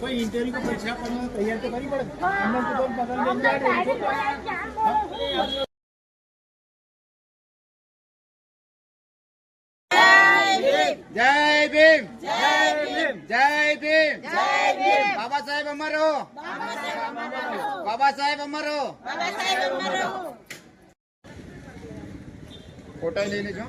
કોઈ इंटरव्यू को परीक्षा करना तैयार तो करनी पड़े हम लोग तो बगल में जा रहे हैं જય ભીમ જય ભીમ જય ભીમ જય ભીમ બાબા સાહેબ અમારો બાબા સાહેબ અમારો ફોટા લઈને જો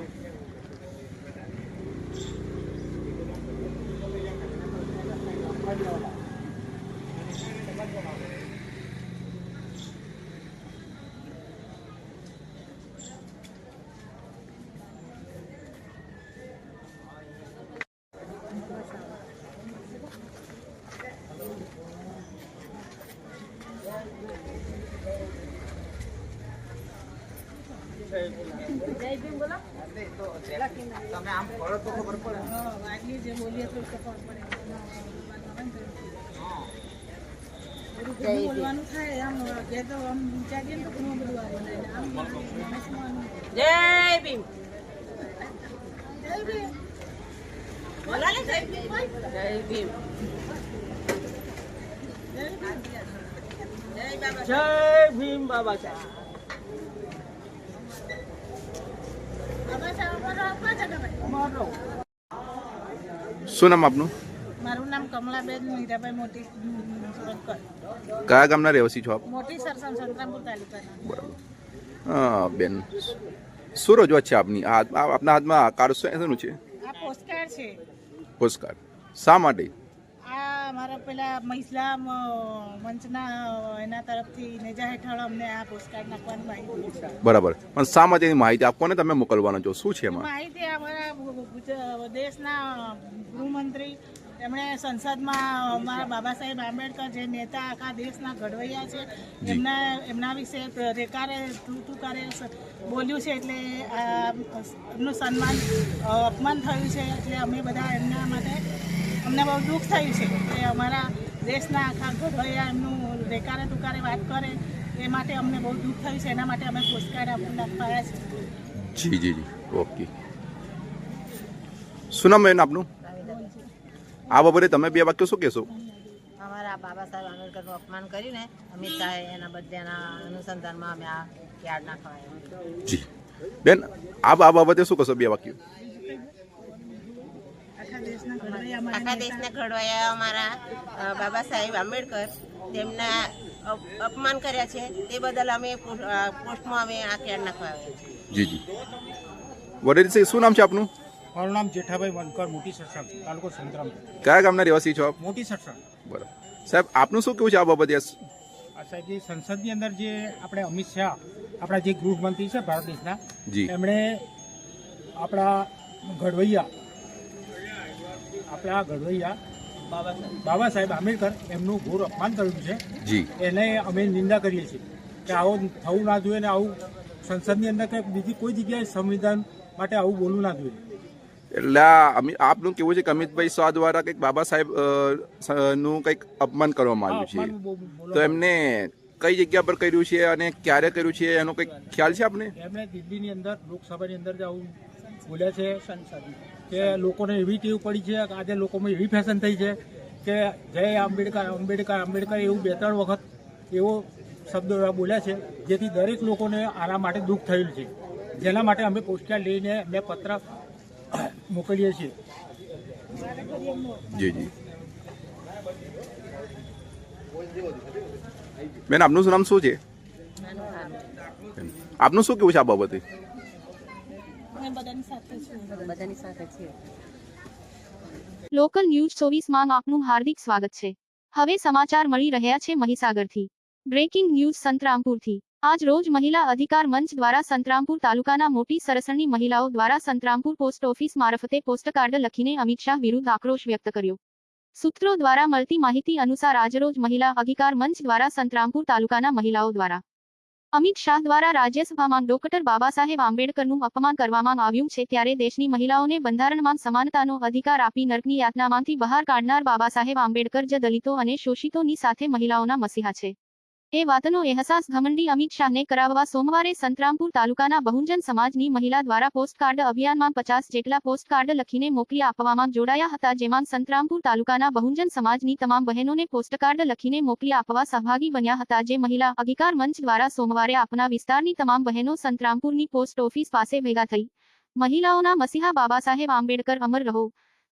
તમે આમ ફરો તો ખબર પડે આગલી જે બોલીએ તો ખબર પડે જય ભીમ. જય ભીમ. બોલો ને જય ભીમ. જય ભીમ જય ભીમ બાબા સાહેબ. શું નામ આપનું? કમલાબેન મીરાભાઈ મોટી સોલંકર કયા ગામના રહેવાસી છો આપ? મોટી સરસમ સંતરામપુર તાલુકાના. હા, બેન. શું રજૂઆત છે આપની? આપના હાથમાં કાર્ડ શું છે? આ પોસ્ટકાર્ડ છે. પોસ્ટકાર્ડ શા માટે? આ મારા પેલા મહિલા મંચના એના તરફથી નેજા હેઠળ અમને આ પોસ્ટકાર્ડ નાખવાની માહિતી બરાબર. પણ શા માટે માહિતી આપવાને તમે મોકલવાનો છો? શું છે એમાં? માહિતી અમારા દેશના ગૃહમંત્રી એમણે સંસદમાં અમારા બાબા સાહેબ આંબેડકર જે નેતા આખા દેશના ઘડવૈયા છે એમના એમના વિશે રેકારે તું તું બોલ્યું છે એટલે એમનું સન્માન અપમાન થયું છે એટલે અમે બધા એમના માટે અમને બહુ દુઃખ થયું છે કે અમારા દેશના આખા ઘડવૈયા એમનું રેકારે તુકારે વાત કરે એ માટે અમને બહુ દુઃખ થયું છે એના માટે અમે પોસ્ટકાર્ડ આપણને અપાયા છે. જી જી જી. ઓકે. શું નામ બેન આપનું? આ બાબતે તમે બે વાક્યો શું કહેશો? અમારા બાબા સાહેબ આંબેડકરનું અપમાન કર્યું ને અમિત શાહે એના બદલાના અનુસંધાનમાં અમે આ યાદ નાખવા જી. બેન આપ આ બાબતે શું કહેશો બે વાક્યો? આખા દેશના આખા દેશને ઘડવાયા અમારા બાબા સાહેબ આંબેડકર. તેમના અપ- અપમાન કર્યા છે તે બદલ અમે પોસ્ટમાં અમે આ યાર્ડ નાખવા આવ્યા જી જી. વડેરી છે શું નામ છે આપનું? મારું નામ જેઠાભાઈ વનકર મોટી સરસણ તાલુકો સંતરામ. કયા ગામના રહેવાસી છો આપ? મોટી સરસણ. બરાબર. સાહેબ આપનું શું કેવું છે આ બાબતે? આ સાહેબ જે સંસદની અંદર જે આપણે અમિત શાહ આપણા જે ગૃહમંત્રી છે ભારત દેશના જી. એમણે આપણા ઘડવૈયા આપણા ઘડવૈયા બાબા સાહેબ. આંબેડકર એમનું ઘોર અપમાન કર્યું છે. જી. એને અમે નિંદા કરીએ છીએ કે આવું થવું ના જોઈએ ને આવું સંસદની અંદર કે બીજી કોઈ જગ્યાએ સંવિધાન માટે આવું બોલવું ના જોઈએ. એટલે આપનું કેવું છે કે અમિતભાઈ શાહ દ્વારા કંઈક બાબા સાહેબનું કંઈક અપમાન કરવામાં આવ્યું છે? તો એમને કઈ જગ્યા પર કર્યું છે અને ક્યારે કર્યું છે? એનો કંઈક ખ્યાલ છે આપને? એમણે દિલ્હીની અંદર લોકસભાની અંદર જ આવું બોલ્યા છે કે લોકોને એવી ટેવ પડી છે કે આજે લોકોમાં એવી ફેશન થઈ છે કે જય આંબેડકર આંબેડકર આંબેડકર એવું બે ત્રણ વખત એવો શબ્દો એવા બોલ્યા છે જેથી દરેક લોકોને આના માટે દુઃખ થયેલું છે. જેના માટે અમે પોસ્ટકાર્ડ લઈને મેં પત્ર મોકલીએ છીએ જી જી બેન આપનું શું નામ શું છે? આપનું શું કેવું છે આ બાબતે? અમે બધાની સાથે છીએ. બધાની સાથે છીએ. લોકલ ન્યૂઝ ચોવીસમાં આપનું હાર્દિક સ્વાગત છે. હવે સમાચાર મળી રહ્યા છે મહીસાગરથી. Breaking news સંતરામપુરથી. આજ રોજ મહિલા અધિકાર મંચ દ્વારા સંતરામપુર તાલુકાના મોટી સરસણની મહિલાઓ દ્વારા સંતરામપુર પોસ્ટ ઓફિસ મારફતે પોસ્ટકાર્ડ લખીને અમિત શાહ વિરુદ્ધ આક્રોશ વ્યક્ત કર્યો. સૂત્રો દ્વારા મળતી માહિતી અનુસાર આજરોજ મહિલા અધિકાર મંચ દ્વારા સંતરામપુર તાલુકાના મહિલાઓ દ્વારા અમિત શાહ દ્વારા રાજ્યસભામાં ડોક્ટર બાબા સાહેબ આંબેડકરનું અપમાન કરવામાં આવ્યું છે ત્યારે દેશની મહિલાઓને બંધારણમાં સમાનતાનો અધિકાર આપી નર્કની યાતનામાંથી બહાર કાઢનાર બાબા સાહેબ આંબેડકર જ દલિતો અને શોષિતોની સાથે મહિલાઓના મસીહા છે. એ વાતનો અહેસાસ ઘમંડી અમિત શાહને કરાવવા સોમવારે સંતરામપુર તાલુકાના બહુજન સમાજની મહિલા દ્વારા પોસ્ટકાર્ડ અભિયાનમાં પચાસ જેટલા પોસ્ટકાર્ડ લખીને મોકલી આપવામાં જોડાયા હતા, જેમાં સંતરામપુર તાલુકાના બહુજન સમાજની તમામ બહેનોને પોસ્ટકાર્ડ લખીને મોકલી આપવા સહભાગી બન્યા હતા, જે મહિલા અધિકાર મંચ દ્વારા સોમવારે આપના વિસ્તારની તમામ બહેનો સંતરામપુરની પોસ્ટ ઓફિસ પાસે ભેગા થઈ. મહિલાઓના મસીહા બાબા સાહેબ આંબેડકર અમર રહો.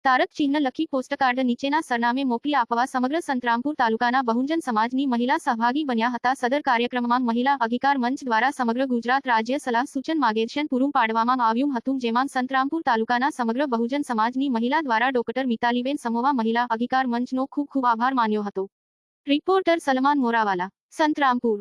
તારક ચિહ્ન લખી પોસ્ટકાર્ડ નીચેના સરનામે મોકલી આપવા સમગ્ર સંતરામપુર તાલુકાના બહુજન સમાજની મહિલા સહભાગી બન્યા હતા. સદર કાર્યક્રમમાં મહિલા અધિકાર મંચ દ્વારા સમગ્ર ગુજરાત રાજ્ય સલાહ સૂચન માર્ગદર્શન પૂરું પાડવામાં આવ્યું હતું, જેમાં સંતરામપુર તાલુકાના સમગ્ર બહુજન સમાજની મહિલા દ્વારા ડોક્ટર મિતાલીબેન સમોવા મહિલા અધિકાર મંચનો ખૂબ ખૂબ આભાર માન્યો હતો. રિપોર્ટર સલમાન મોરાવાલા, સંતરામપુર.